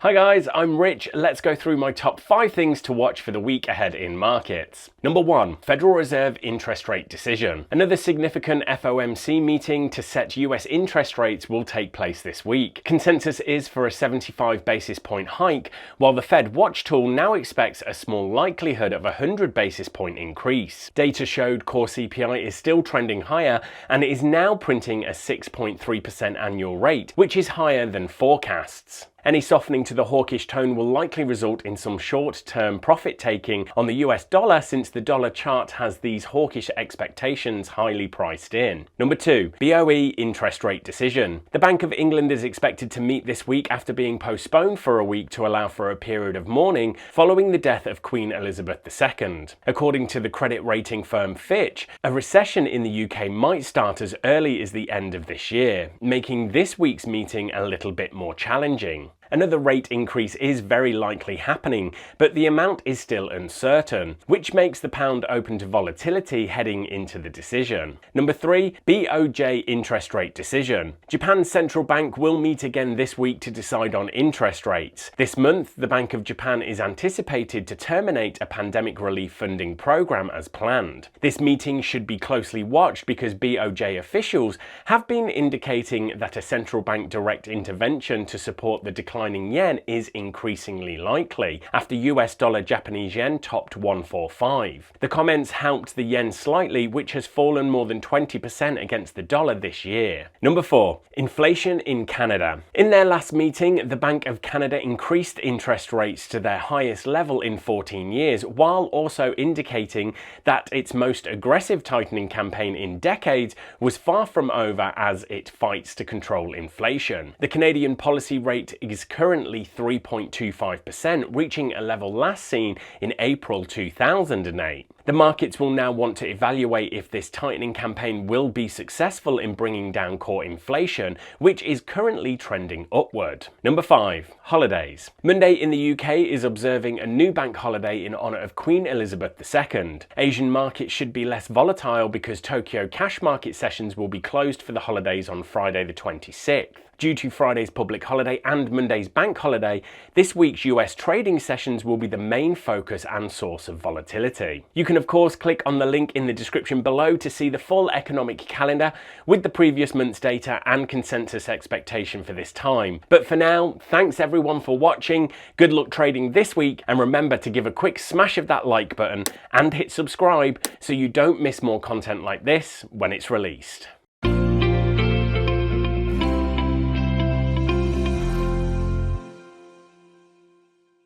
Hi guys, I'm Rich. Let's go through my top 5 things to watch for the week ahead in markets. Number 1, Federal Reserve interest rate decision. Another significant FOMC meeting to set US interest rates will take place this week. Consensus is for a 75 basis point hike, while the Fed Watch tool now expects a small likelihood of a 100 basis point increase. Data showed core CPI is still trending higher and is now printing a 6.3% annual rate, which is higher than forecasts. Any softening to the hawkish tone will likely result in some short term profit taking on the US dollar since the dollar chart has these hawkish expectations highly priced in. Number two, BOE interest rate decision. The Bank of England is expected to meet this week after being postponed for a week to allow for a period of mourning following the death of Queen Elizabeth II. According to the credit rating firm Fitch, a recession in the UK might start as early as the end of this year, making this week's meeting a little bit more challenging. Another rate increase is very likely happening, but the amount is still uncertain, which makes the pound open to volatility heading into the decision. Number three, BOJ interest rate decision. Japan's central bank will meet again this week to decide on interest rates. This month, the Bank of Japan is anticipated to terminate a pandemic relief funding program as planned. This meeting should be closely watched because BOJ officials have been indicating that a central bank direct intervention to support the decline declining yen is increasingly likely after US dollar Japanese yen topped 145. The comments helped the yen slightly, which has fallen more than 20% against the dollar this year. Number 4. Inflation in Canada. In their last meeting, the Bank of Canada increased interest rates to their highest level in 14 years, while also indicating that its most aggressive tightening campaign in decades was far from over as it fights to control inflation. The Canadian policy rate is currently 3.25%, reaching a level last seen in April 2008. The markets will now want to evaluate if this tightening campaign will be successful in bringing down core inflation, which is currently trending upward. Number 5. Holidays. Monday in the UK is observing a new bank holiday in honour of Queen Elizabeth II. Asian markets should be less volatile because Tokyo cash market sessions will be closed for the holidays on Friday the 26th. Due to Friday's public holiday and Monday's bank holiday, this week's US trading sessions will be the main focus and source of volatility. You can, of course, click on the link in the description below to see the full economic calendar with the previous month's data and consensus expectation for this time. But for now, thanks everyone for watching, good luck trading this week, and remember to give a quick smash of that like button and hit subscribe so you don't miss more content like this when it's released.